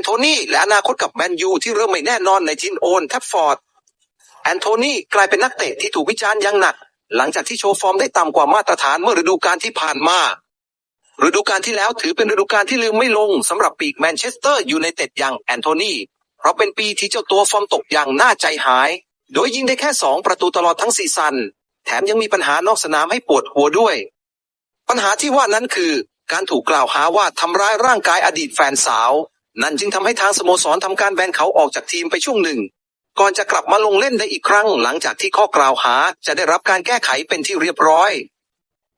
นโทนีและอนาคตกับแมนยูที่เริ่มไม่แน่นอนในทินโอนแทบฟอร์ดแอนโทนีกลายเป็นนักเตะที่ถูกวิจารณ์อย่างหนัก หลังจากที่โชว์ฟอร์มได้ต่ำกว่ามาตรฐานเมื่อฤดูกาลที่ผ่านมาฤดูกาลที่แล้วถือเป็นฤดูกาลที่ลืมไม่ลงสำหรับปีกแมนเชสเตอร์ยูไนเต็ดอย่างแอนโทนีเพราะเป็นปีที่เจ้าตัวฟอร์มตกอย่างน่าใจหาย โดยยิงได้แค่สองประตูตลอดทั้งซีซั่นแถมยังมีปัญหานอกสนามให้ปวดหัวด้วย ปัญหาที่ว่านั้นคือ การถูกกล่าวหาว่าทำร้ายร่างกายอดีตแฟนสาว นั่นจึงทำให้ทางสโมสรทำการแบนเขาออกจากทีมไปช่วงหนึ่ง ก่อนจะกลับมาลงเล่นได้อีกครั้งหลังจากที่ข้อกล่าวหาจะได้รับการแก้ไขเป็นที่เรียบร้อย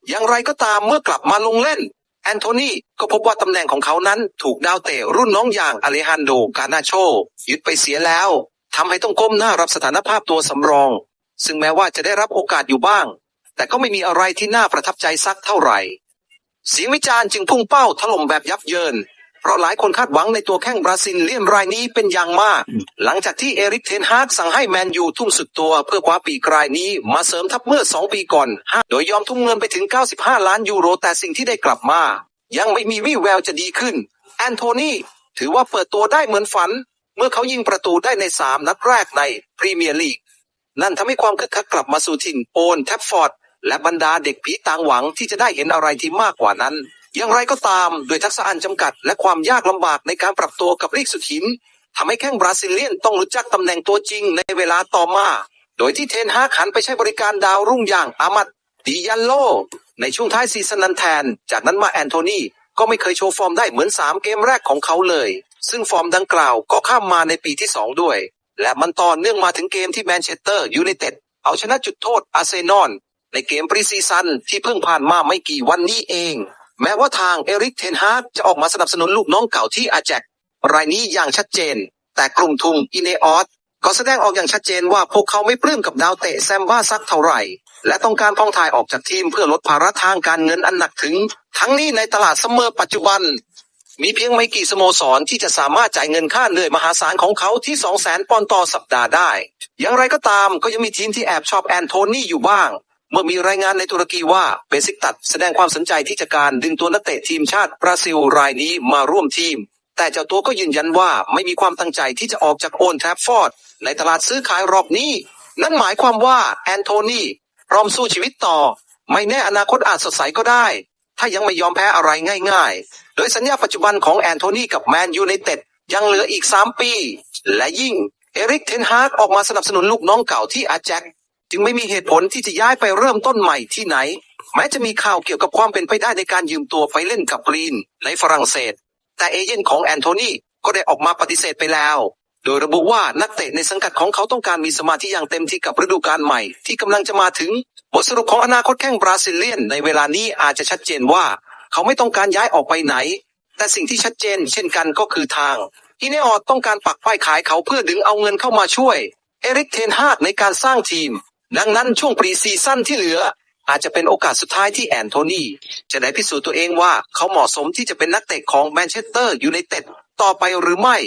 อย่างไรก็ตามเมื่อกลับมาลงเล่น แอนโทนีก็พบว่าตำแหน่งของเขานั้นถูกดาวเตะรุ่นน้องอย่างอเลฮันโดกานาโชยึดไปเสียแล้วทำให้ต้องก้มหน้ารับสถานภาพตัวสำรอง ซึ่งแม้ว่าจะได้รับโอกาสอยู่บ้าง แต่ก็ไม่มีอะไรที่น่าประทับใจสักเท่าไหร่เสียงวิจารณ์จึงพุ่งเป้าถล่มแบบยับเยิน เพราะหลายคนคาดหวังในตัวแข้งบราซิลเลียนรายนี้เป็นอย่างมาก หลังจากที่เอริกเทนฮากสั่งให้แมนยูทุ่มสุดตัวเพื่อคว้าปีกรายนี้มาเสริมทัพเมื่อ 2 ปีก่อน โดยยอมทุ่มเงินไปถึง 95 ล้านยูโรแต่สิ่งที่ได้กลับมา ยังไม่มีวี่แววจะดีขึ้น แอนโทนีถือว่าเปิดตัวได้เหมือนฝัน เมื่อเขายิงประตูได้ใน 3 นัดแรกในพรีเมียร์ลีกนั่นทำให้ความคึกคักกลับมาสู่ถิ่นโอนแทฟฟอร์ดและบรรดาเด็กผีต่างหวังที่จะได้เห็นอะไรที่มากกว่านั้น อย่างไรก็ตามโดยทักษะอันจำกัด และความยากลำบากในการปรับตัวกับลีกสุดหินทำให้แข้งบราซิเลียนต้องรู้จักตำแหน่งตัวจริงในเวลาต่อมา โดยที่เทนฮากหันไปใช้บริการดาวรุ่งอย่างอามัดดิยันโล ในช่วงท้ายซีซั่นนั้นแทน จากนั้นมาแอนโทนีก็ไม่เคยโชว์ฟอร์มได้เหมือน 3 เกมแรกของเขาเลย ซึ่งฟอร์มดังกล่าวก็ข้ามมาในปีที่ 2 ด้วย และมันต่อเนื่องมาถึงเกมที่แมนเชสเตอร์ยูไนเต็ดเอาชนะจุดโทษอาร์เซนอลในเกมปรีซีซั่นที่เพิ่งผ่านมาไม่กี่วันนี้เอง แม้ว่าทางเอริกเทนฮากจะออกมาสนับสนุนลูกน้องเก่าที่อาแจกรายนี้อย่างชัดเจน แต่กลุ่มทุงอินเนออสก็แสดงออกอย่างชัดเจนว่าพวกเขาไม่ปลื้มกับดาวเตะแซมบ้าสักเท่าไหร่ และต้องการพ้องทายออกจากทีมเพื่อลดภาระทางการเงินอันหนักถึง ทั้งนี้ในตลาดเสมอปัจจุบัน มีเพียงไม่กี่สโมสรที่จะสามารถจ่ายเงินค่าเหนื่อยมหาศาลของเขาที่ 2 0 0แสนปอนด์ต่อสัปดาห์ได้ อย่างไรก็ตามก็ยังมีทีมที่แอบชอบแอนโทนีอยู่บ้าง เมื่อมีรายงานในตุรกีว่าเบซิกตัดแสดงความสนใจที่จะการดึงตัวนักเตะทีมชาติบราซิลรายนี้มาร่วมทีม แต่เจ้าตัวก็ยืนยันว่าไม่มีความตั้งใจที่จะออกจากโอนแทฟฟอร์ดในตลาดซื้อขายรอบนี้ นั่นหมายความว่าแอนโทนีพร้อมสู้ชีวิตต่อ ไม่แน่อนาคตอาจสดใสก็ได้ ถ้ายังไม่ยอมแพ้อะไรง่ายๆ โดยสัญญาปัจจุบันของแอนโทนีกับแมนยูไนเต็ดยังเหลืออีก 3 ปี และยิ่งเอริกเทนฮากออกมาสนับสนุนลูกน้องเก่าที่อาแจ็ค จึงไม่มีเหตุผลที่จะย้ายไปเริ่มต้นใหม่ที่ไหน แม้จะมีข่าวเกี่ยวกับความเป็นไปได้ในการยืมตัวไปเล่นกับกรีนในฝรั่งเศส แต่เอเย่นของแอนโทนีก็ได้ออกมาปฏิเสธไปแล้ว โดยระบุว่านักเตะในสังกัดของเขาต้องการมีสมาธิอย่างเต็มที่กับฤดูกาลใหม่ที่กำลังจะมาถึง บทสรุปของอนาคตแข้งบราซิเลียนในเวลานี้อาจจะชัดเจนว่า เขาไม่ต้องการย้ายออกไปไหน แต่สิ่งที่ชัดเจน เช่นกันก็คือทางอินเนออดต้องการปักป้ายขายเขาเพื่อดึงเอาเงินเข้ามาช่วย เอริกเทนฮากในการสร้างทีม ดังนั้นช่วงปรีซีซั่นที่เหลือ อาจจะเป็นโอกาสสุดท้ายที่แอนโทนีจะได้พิสูจน์ตัวเองว่าเขาเหมาะสมที่จะเป็นนักเตะของแมนเชสเตอร์ยูไนเต็ดต่อไปหรือไม่